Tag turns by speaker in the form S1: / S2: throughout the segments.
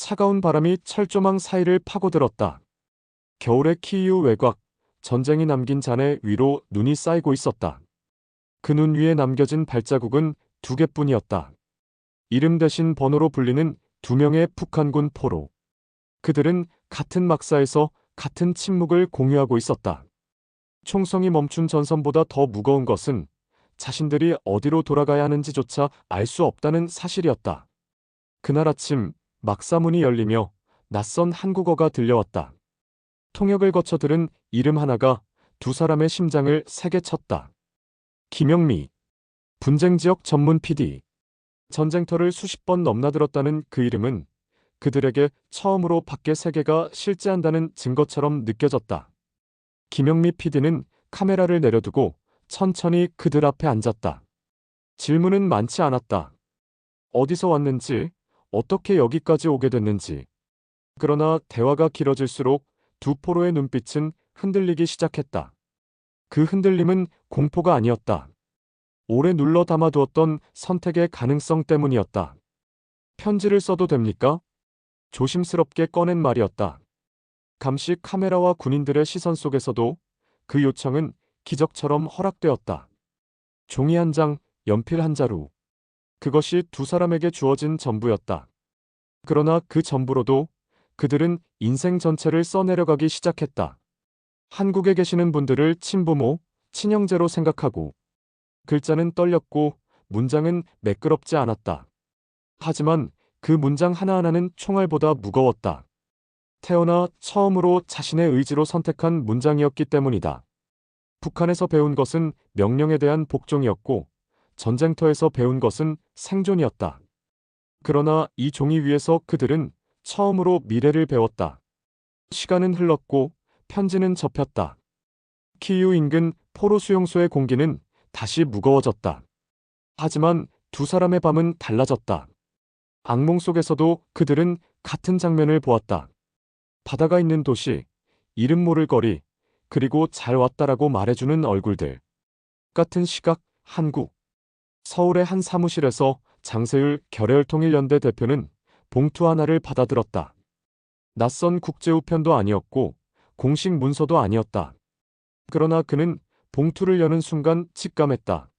S1: 차가운 바람이 철조망 사이를 파고들었다. 겨울의 키이우 외곽, 전쟁이 남긴 잔해 위로 눈이 쌓이고 있었다. 그 눈 위에 남겨진 발자국은 두 개뿐이었다. 이름 대신 번호로 불리는 두 명의 북한군 포로. 그들은 같은 막사에서 같은 침묵을 공유하고 있었다. 총성이 멈춘 전선보다 더 무거운 것은 자신들이 어디로 돌아가야 하는지조차 알 수 없다는 사실이었다. 그날 아침 막사문이 열리며 낯선 한국어가 들려왔다. 통역을 거쳐 들은 이름 하나가 두 사람의 심장을 세게 쳤다. 김영미. 분쟁 지역 전문 PD. 전쟁터를 수십 번 넘나들었다는 그 이름은 그들에게 처음으로 밖의 세계가 실제한다는 증거처럼 느껴졌다. 김영미 PD는 카메라를 내려두고 천천히 그들 앞에 앉았다. 질문은 많지 않았다. 어디서 왔는지, 어떻게 여기까지 오게 됐는지. 그러나 대화가 길어질수록 두 포로의 눈빛은 흔들리기 시작했다. 그 흔들림은 공포가 아니었다. 오래 눌러 담아두었던 선택의 가능성 때문이었다. 편지를 써도 됩니까? 조심스럽게 꺼낸 말이었다. 감시 카메라와 군인들의 시선 속에서도 그 요청은 기적처럼 허락되었다. 종이 한 장, 연필 한 자루. 그것이 두 사람에게 주어진 전부였다. 그러나 그 전부로도 그들은 인생 전체를 써내려가기 시작했다. 한국에 계시는 분들을 친부모, 친형제로 생각하고 글자는 떨렸고 문장은 매끄럽지 않았다. 하지만 그 문장 하나하나는 총알보다 무거웠다. 태어나 처음으로 자신의 의지로 선택한 문장이었기 때문이다. 북한에서 배운 것은 명령에 대한 복종이었고 전쟁터에서 배운 것은 생존이었다. 그러나 이 종이 위에서 그들은 처음으로 미래를 배웠다. 시간은 흘렀고 편지는 접혔다. 키유 인근 포로 수용소의 공기는 다시 무거워졌다. 하지만 두 사람의 밤은 달라졌다. 악몽 속에서도 그들은 같은 장면을 보았다. 바다가 있는 도시, 이름 모를 거리, 그리고 잘 왔다라고 말해주는 얼굴들. 같은 시각, 한국. 서울의 한 사무실에서 장세율 결혈통일연대 대표는 봉투 하나를 받아들었다. 낯선 국제우편도 아니었고 공식 문서도 아니었다. 그러나 그는 봉투를 여는 순간 직감했다.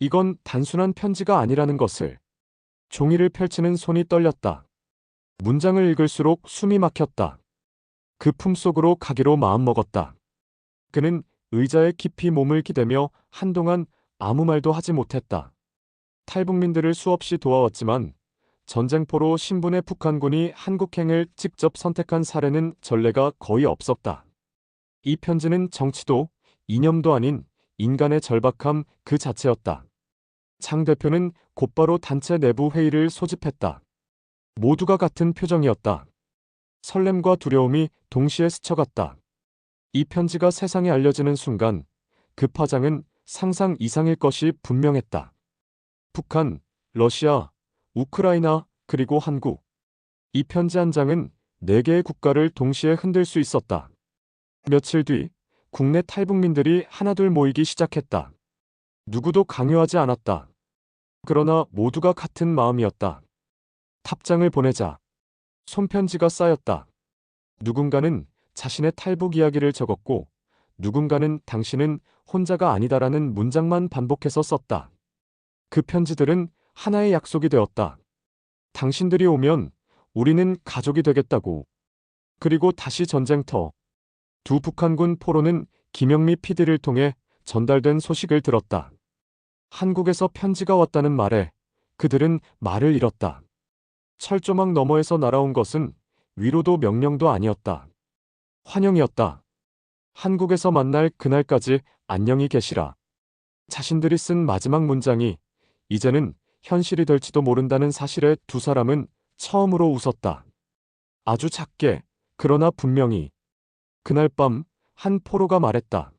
S1: 이건 단순한 편지가 아니라는 것을. 종이를 펼치는 손이 떨렸다. 문장을 읽을수록 숨이 막혔다. 그 품속으로 가기로 마음먹었다. 그는 의자에 깊이 몸을 기대며 한동안 아무 말도 하지 못했다. 탈북민들을 수없이 도와왔지만 전쟁포로 신분의 북한군이 한국행을 직접 선택한 사례는 전례가 거의 없었다. 이 편지는 정치도 이념도 아닌 인간의 절박함 그 자체였다. 장 대표는 곧바로 단체 내부 회의를 소집했다. 모두가 같은 표정이었다. 설렘과 두려움이 동시에 스쳐갔다. 이 편지가 세상에 알려지는 순간 그 파장은 상상 이상일 것이 분명했다. 북한, 러시아, 우크라이나, 그리고 한국. 이 편지 한 장은 네 개의 국가를 동시에 흔들 수 있었다. 며칠 뒤 국내 탈북민들이 하나둘 모이기 시작했다. 누구도 강요하지 않았다. 그러나 모두가 같은 마음이었다. 탑장을 보내자. 손편지가 쌓였다. 누군가는 자신의 탈북 이야기를 적었고, 누군가는 당신은 혼자가 아니다라는 문장만 반복해서 썼다. 그 편지들은 하나의 약속이 되었다. 당신들이 오면 우리는 가족이 되겠다고. 그리고 다시 전쟁터. 두 북한군 포로는 김영미 PD를 통해 전달된 소식을 들었다. 한국에서 편지가 왔다는 말에 그들은 말을 잃었다. 철조망 너머에서 날아온 것은 위로도 명령도 아니었다. 환영이었다. 한국에서 만날 그날까지 안녕히 계시라. 자신들이 쓴 마지막 문장이 이제는 현실이 될지도 모른다는 사실에 두 사람은 처음으로 웃었다. 아주 작게, 그러나 분명히. 그날 밤 한 포로가 말했다.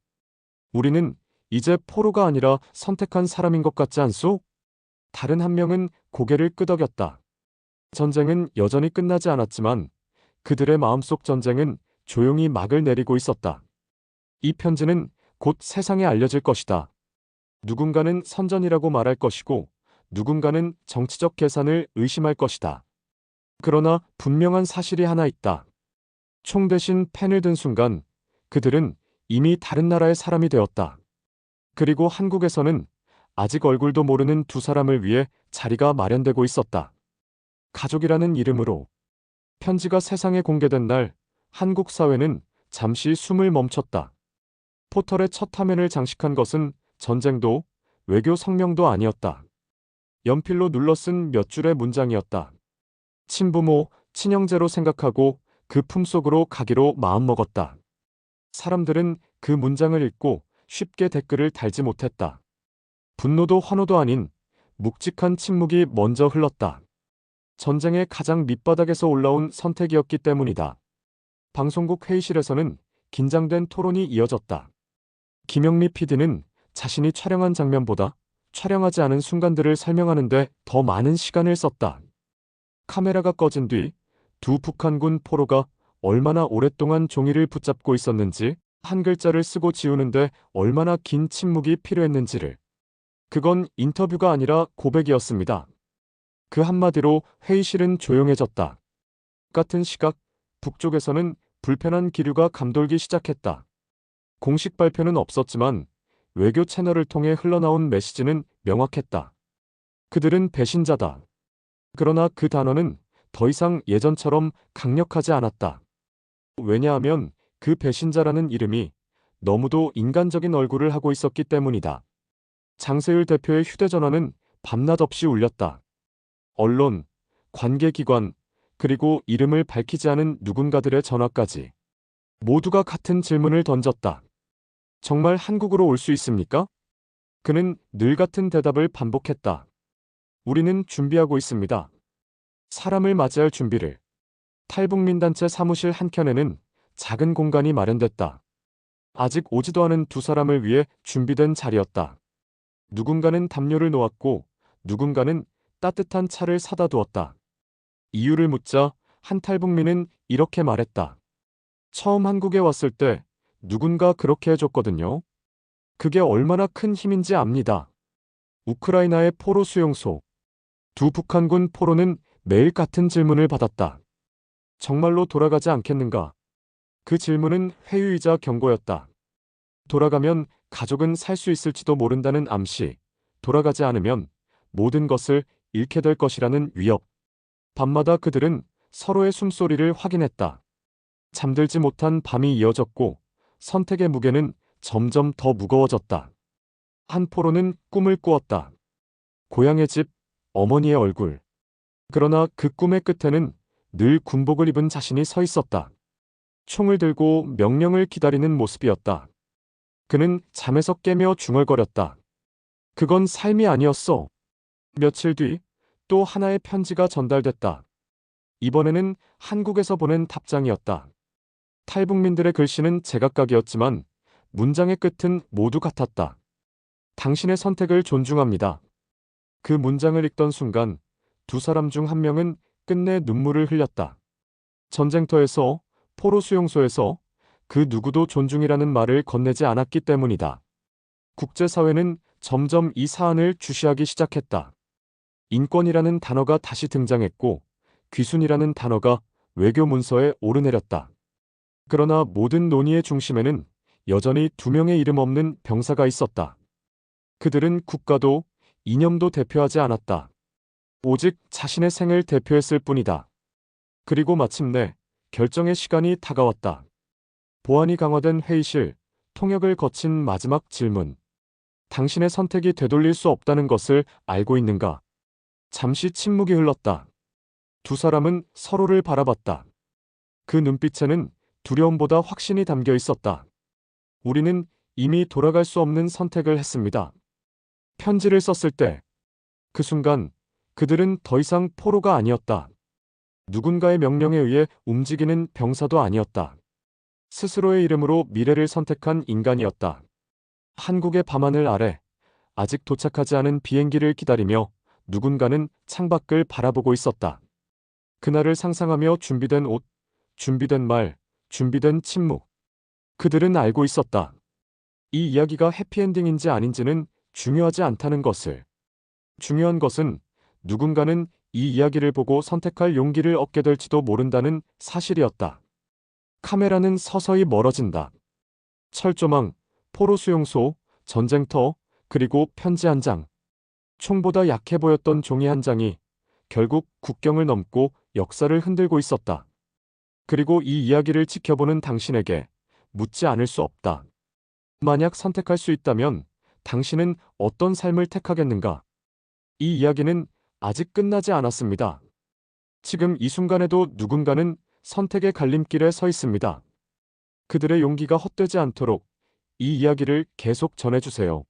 S1: 우리는 이제 포로가 아니라 선택한 사람인 것 같지 않소? 다른 한 명은 고개를 끄덕였다. 전쟁은 여전히 끝나지 않았지만 그들의 마음속 전쟁은 조용히 막을 내리고 있었다. 이 편지는 곧 세상에 알려질 것이다. 누군가는 선전이라고 말할 것이고 누군가는 정치적 계산을 의심할 것이다. 그러나 분명한 사실이 하나 있다. 총 대신 펜을 든 순간 그들은 이미 다른 나라의 사람이 되었다. 그리고 한국에서는 아직 얼굴도 모르는 두 사람을 위해 자리가 마련되고 있었다. 가족이라는 이름으로 편지가 세상에 공개된 날 한국 사회는 잠시 숨을 멈췄다. 포털의 첫 화면을 장식한 것은 전쟁도 외교 성명도 아니었다. 연필로 눌러 쓴 몇 줄의 문장이었다. 친부모, 친형제로 생각하고 그 품속으로 가기로 마음먹었다. 사람들은 그 문장을 읽고 쉽게 댓글을 달지 못했다. 분노도 환호도 아닌 묵직한 침묵이 먼저 흘렀다. 전쟁의 가장 밑바닥에서 올라온 선택이었기 때문이다. 방송국 회의실에서는 긴장된 토론이 이어졌다. 김영미 PD는 자신이 촬영한 장면보다 촬영하지 않은 순간들을 설명하는데 더 많은 시간을 썼다. 카메라가 꺼진 뒤 두 북한군 포로가 얼마나 오랫동안 종이를 붙잡고 있었는지 한 글자를 쓰고 지우는데 얼마나 긴 침묵이 필요했는지를. 그건 인터뷰가 아니라 고백이었습니다. 그 한마디로 회의실은 조용해졌다. 같은 시각 북쪽에서는 불편한 기류가 감돌기 시작했다. 공식 발표는 없었지만 외교 채널을 통해 흘러나온 메시지는 명확했다. 그들은 배신자다. 그러나 그 단어는 더 이상 예전처럼 강력하지 않았다. 왜냐하면 그 배신자라는 이름이 너무도 인간적인 얼굴을 하고 있었기 때문이다. 장세율 대표의 휴대전화는 밤낮 없이 울렸다. 언론, 관계기관, 그리고 이름을 밝히지 않은 누군가들의 전화까지 모두가 같은 질문을 던졌다. 정말 한국으로 올 수 있습니까? 그는 늘 같은 대답을 반복했다. 우리는 준비하고 있습니다. 사람을 맞이할 준비를. 탈북민단체 사무실 한켠에는 작은 공간이 마련됐다. 아직 오지도 않은 두 사람을 위해 준비된 자리였다. 누군가는 담요를 놓았고 누군가는 따뜻한 차를 사다 두었다. 이유를 묻자 한 탈북민은 이렇게 말했다. 처음 한국에 왔을 때 누군가 그렇게 해줬거든요. 그게 얼마나 큰 힘인지 압니다. 우크라이나의 포로 수용소. 두 북한군 포로는 매일 같은 질문을 받았다. 정말로 돌아가지 않겠는가? 그 질문은 회유이자 경고였다. 돌아가면 가족은 살 수 있을지도 모른다는 암시, 돌아가지 않으면 모든 것을 잃게 될 것이라는 위협. 밤마다 그들은 서로의 숨소리를 확인했다. 잠들지 못한 밤이 이어졌고 선택의 무게는 점점 더 무거워졌다. 한 포로는 꿈을 꾸었다. 고향의 집, 어머니의 얼굴. 그러나 그 꿈의 끝에는 늘 군복을 입은 자신이 서 있었다. 총을 들고 명령을 기다리는 모습이었다. 그는 잠에서 깨며 중얼거렸다. 그건 삶이 아니었어. 며칠 뒤 또 하나의 편지가 전달됐다. 이번에는 한국에서 보낸 답장이었다. 탈북민들의 글씨는 제각각이었지만 문장의 끝은 모두 같았다. 당신의 선택을 존중합니다. 그 문장을 읽던 순간 두 사람 중 한 명은 끝내 눈물을 흘렸다. 전쟁터에서, 포로 수용소에서 그 누구도 존중이라는 말을 건네지 않았기 때문이다. 국제사회는 점점 이 사안을 주시하기 시작했다. 인권이라는 단어가 다시 등장했고, 귀순이라는 단어가 외교 문서에 오르내렸다. 그러나 모든 논의의 중심에는 여전히 두 명의 이름 없는 병사가 있었다. 그들은 국가도 이념도 대표하지 않았다. 오직 자신의 생을 대표했을 뿐이다. 그리고 마침내 결정의 시간이 다가왔다. 보안이 강화된 회의실, 통역을 거친 마지막 질문. 당신의 선택이 되돌릴 수 없다는 것을 알고 있는가? 잠시 침묵이 흘렀다. 두 사람은 서로를 바라봤다. 그 눈빛에는 두려움보다 확신이 담겨 있었다. 우리는 이미 돌아갈 수 없는 선택을 했습니다. 편지를 썼을 때, 그 순간 그들은 더 이상 포로가 아니었다. 누군가의 명령에 의해 움직이는 병사도 아니었다. 스스로의 이름으로 미래를 선택한 인간이었다. 한국의 밤하늘 아래 아직 도착하지 않은 비행기를 기다리며 누군가는 창밖을 바라보고 있었다. 그날을 상상하며 준비된 옷, 준비된 말, 준비된 침묵. 그들은 알고 있었다. 이 이야기가 해피엔딩인지 아닌지는 중요하지 않다는 것을. 중요한 것은 누군가는 이 이야기를 보고 선택할 용기를 얻게 될지도 모른다는 사실이었다. 카메라는 서서히 멀어진다. 철조망, 포로 수용소, 전쟁터, 그리고 편지 한 장. 총보다 약해 보였던 종이 한 장이 결국 국경을 넘고 역사를 흔들고 있었다. 그리고 이 이야기를 지켜보는 당신에게 묻지 않을 수 없다. 만약 선택할 수 있다면 당신은 어떤 삶을 택하겠는가? 이 이야기는 아직 끝나지 않았습니다. 지금 이 순간에도 누군가는 선택의 갈림길에 서 있습니다. 그들의 용기가 헛되지 않도록 이 이야기를 계속 전해주세요.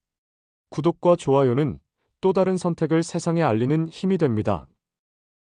S1: 구독과 좋아요는 또 다른 선택을 세상에 알리는 힘이 됩니다.